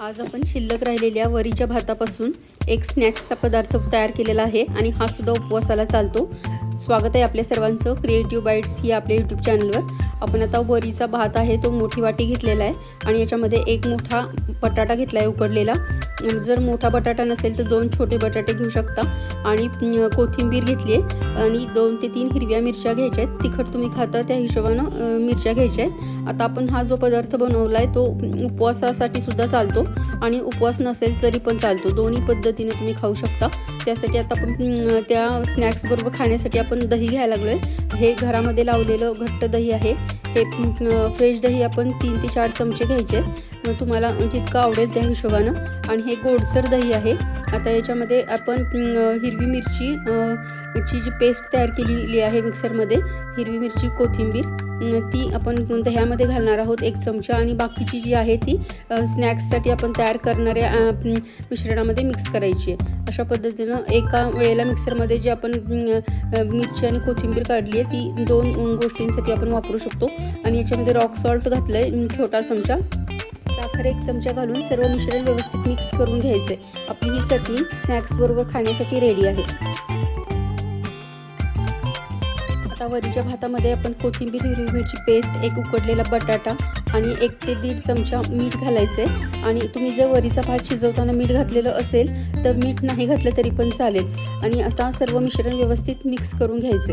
आज आपण शिल्लक राहिलेल्या वरीच्या भातापासून एक स्नॅक्सचा पदार्थ तयार केलेला आहे आणि हा सुद्धा उपवासाला चालतो. स्वागत आहे आपल्या सर्वांचं क्रिएटिव्ह बाईट्स या आपल्या यूट्यूब चॅनलवर आपण आता वरीचा भात आहे तो मोठी वाटी घेतलेला आहे आणि याच्यामध्ये एक मोठा बटाटा घेतला आहे उकडलेला जर मोठा बटाटा नसेल तर दोन छोटे बटाटे घेऊ शकता. आणि कोथिंबीर घेतली आहे आणि दोन ते तीन हिरव्या मिरच्या घ्यायच्या आहेत. तिखट तुम्ही खाता त्या हिशोबानं मिरच्या घ्यायच्या आहेत. आता आपण हा जो पदार्थ बनवला आहे तो उपवासासाठी सुद्धा चालतो आणि उपवास नसेल तरी पण चालतो. दोन्ही पद्धती पद्धतीने तुम्ही खाऊ शकता. त्यासाठी आता आपण त्या स्नॅक्सबरोबर खाण्यासाठी आपण दही घ्यायला लागलो आहे हे घरामध्ये लावलेलं घट्ट दही आहे. हे फ्रेश दही आपण तीन ते चार चमचे घ्यायचे. मग तुम्हाला जितकं आवडेल त्या हिशोबानं. आणि हे गोडसर दही आहे. आता याच्यामध्ये आपण हिरवी मिरची ची जी पेस्ट तयार केलेली आहे मिक्सरमध्ये हिरवी मिरची कोथिंबीर ती आपण दह्यामध्ये घालणार आहोत एक चमचा आणि बाकीची जी आहे ती स्नॅक्ससाठी आपण तयार करणाऱ्या मिश्रणामध्ये मिक्स करायची आहे. अशा पद्धतीनं एका वेळेला मिक्सरमध्ये जी आपण मिरची आणि कोथिंबीर काढली आहे ती दोन गोष्टींसाठी आपण वापरू शकतो. आणि याच्यामध्ये रॉक सॉल्ट घातलं आहे छोटा चमचा. साखर एक चमचा घालून सर्व मिश्रण व्यवस्थित मिक्स करून घ्यायचे. आपली ही चटणी स्नॅक्स बरोबर खाण्यासाठी रेडी आहे. आता वरीच्या भातामध्ये आपण कोथिंबीर हिरवी मिरची पेस्ट एक उकडलेला बटाटा आणि एक ते दीड चमचा मीठ घालायचे आणि तुम्ही जर वरीचा भात शिजवताना मीठ घातलेलं असेल तर मीठ नाही घातलं तरी पण चालेल. आणि आता सर्व मिश्रण व्यवस्थित मिक्स करून घ्यायचे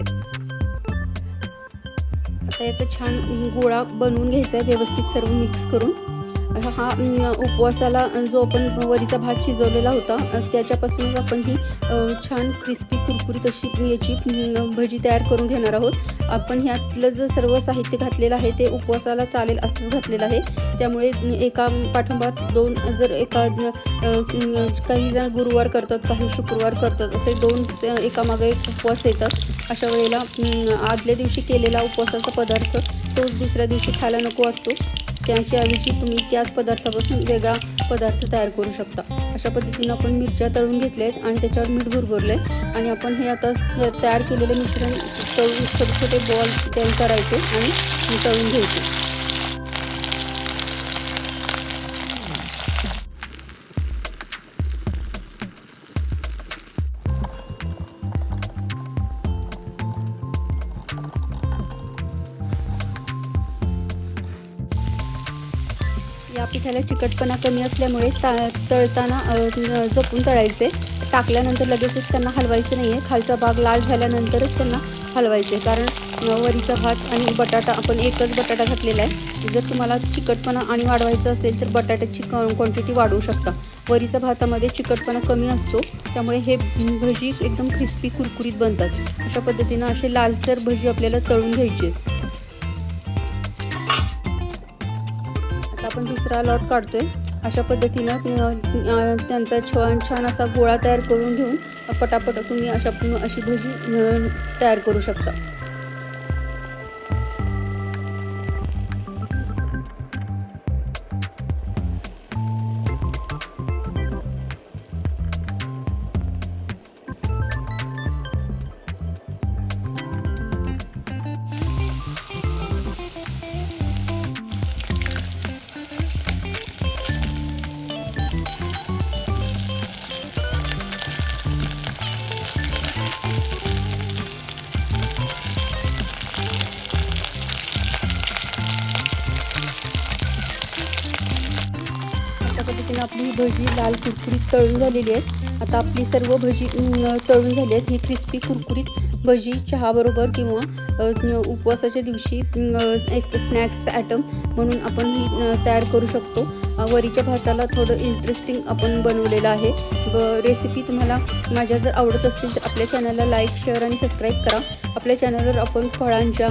आता याचा छान गोळा बनवून घ्यायचा आहे. व्यवस्थित सर्व मिक्स करून. हा उपवासाला जो आपण वरीचा भात शिजवलेला होता त्याच्यापासूनच आपण ही छान क्रिस्पी कुरकुरीत अशी याची भजी तयार करून घेणार आहोत. आपण ह्यातलं जे सर्व साहित्य घातलेलं आहे ते उपवासाला चालेल असंच घातलेलं आहे. त्यामुळे एका पाठोपाठ दोन जर एका काही जण गुरुवार करतात काही शुक्रवार करतात असे दोन एकामागे एक उपवास येतात. अशा वेळेला आदल्या दिवशी केलेला उपवासाचा पदार्थ तोच दुसऱ्या दिवशी खायला नको वाटतो. त्यांच्या ऐवजी तुम्ही त्याच पदार्थापासून वेगळा पदार्थ तयार करू शकता. अशा पद्धतीनं आपण मिरच्या तळून घेतल्या आहेत आणि त्याच्यावर मीठ भुरभरलं आहे आणि आपण हे आता तयार केलेलं मिश्रण तळून छोटे छोटे बॉल तयार करायचे आणि तळून घ्यायचे. या पिठाला चिकटपणा कमी असल्यामुळे ता तळताना जपून तळायचे. टाकल्यानंतर लगेचच त्यांना हलवायचं नाही आहे खालचा भाग लाल झाल्यानंतरच त्यांना हलवायचे. कारण वरीचा भात आणि बटाटा आपण एकच बटाटा घातलेला आहे. जर तुम्हाला चिकटपणा आणि वाढवायचं असेल तर बटाट्याची क्वांटिटी वाढवू शकता. वरीचा भातामध्ये चिकटपणा कमी असतो. त्यामुळे हे भजी एकदम क्रिस्पी कुरकुरीत बनतात. अशा पद्धतीनं असे लालसर भजी आपल्याला तळून घ्यायचे. आता आपण दुसरा लॉट काढतोय. अशा पद्धतीनं त्यांचा छान छान असा गोळा तयार करून घेऊन पटापट तुम्ही अशा अशी भजी तयार करू शकता. पद्धतीने आपली ही भजी लाल कुरकुरीत तळून झालेली आहे आता आपली सर्व भजी तळून झाली आहेत. ही क्रिस्पी कुरकुरीत भजी चहाबरोबर किंवा उपवासाच्या दिवशी एक स्नॅक्स ॲटम म्हणून आपण ही तयार करू शकतो. वरीच्या भाताला थोडं इंटरेस्टिंग आपण बनवलेलं आहे. व रेसिपी तुम्हाला माझ्या जर आवडत असतील तर आपल्या चॅनलला लाईक शेअर आणि सबस्क्राईब करा. आपल्या चॅनलवर आपण फळांच्या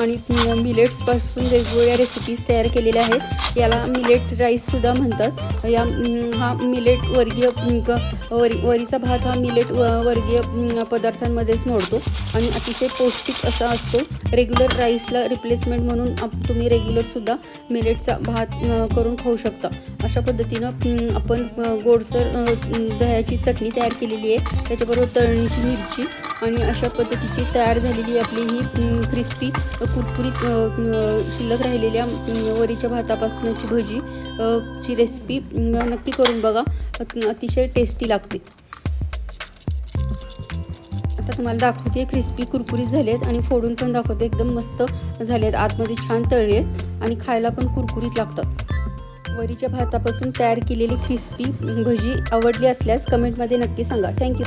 आणि मिलेट्सपासून वेगवेगळ्या रेसिपीज तयार केलेल्या आहेत. याला मिलेट राईससुद्धा म्हणतात. या हा मिलेट वर्गीय वरी वरीचा भात हा मिलेट व- वर्गीय पदार्थांमध्येच मोडतो. आणि अतिशय पौष्टिक असा असतो. रेग्युलर राईसला रिप्लेसमेंट म्हणून तुम्ही रेग्युलरसुद्धा मिलेटचा भात करून खाऊ शकता. अशा पद्धतीनं आपण गोडसर दह्याची चटणी तयार केलेली आहे. त्याच्याबरोबर तळणीची मिरची आणि अशा पद्धतीची तयार झालेली आपली ही क्रिस्पी कुरकुरीत शिल्लक राहिलेल्या वरीच्या भातापासूनची भजी ची रेसिपी नक्की करून बघा. अतिशय टेस्टी लागते. आता तुम्हाला दाखवते क्रिस्पी कुरकुरीत झाले आहेत आणि फोडून पण दाखवते. एकदम मस्त झाले आहेत आतमध्ये छान तळले आहेत आणि खायला पण कुरकुरीत लागतात वरीच्या भातापासून तयार केलेली क्रिस्पी भजी आवडली असल्यास कमेंटमध्ये नक्की सांगा. थँक्यू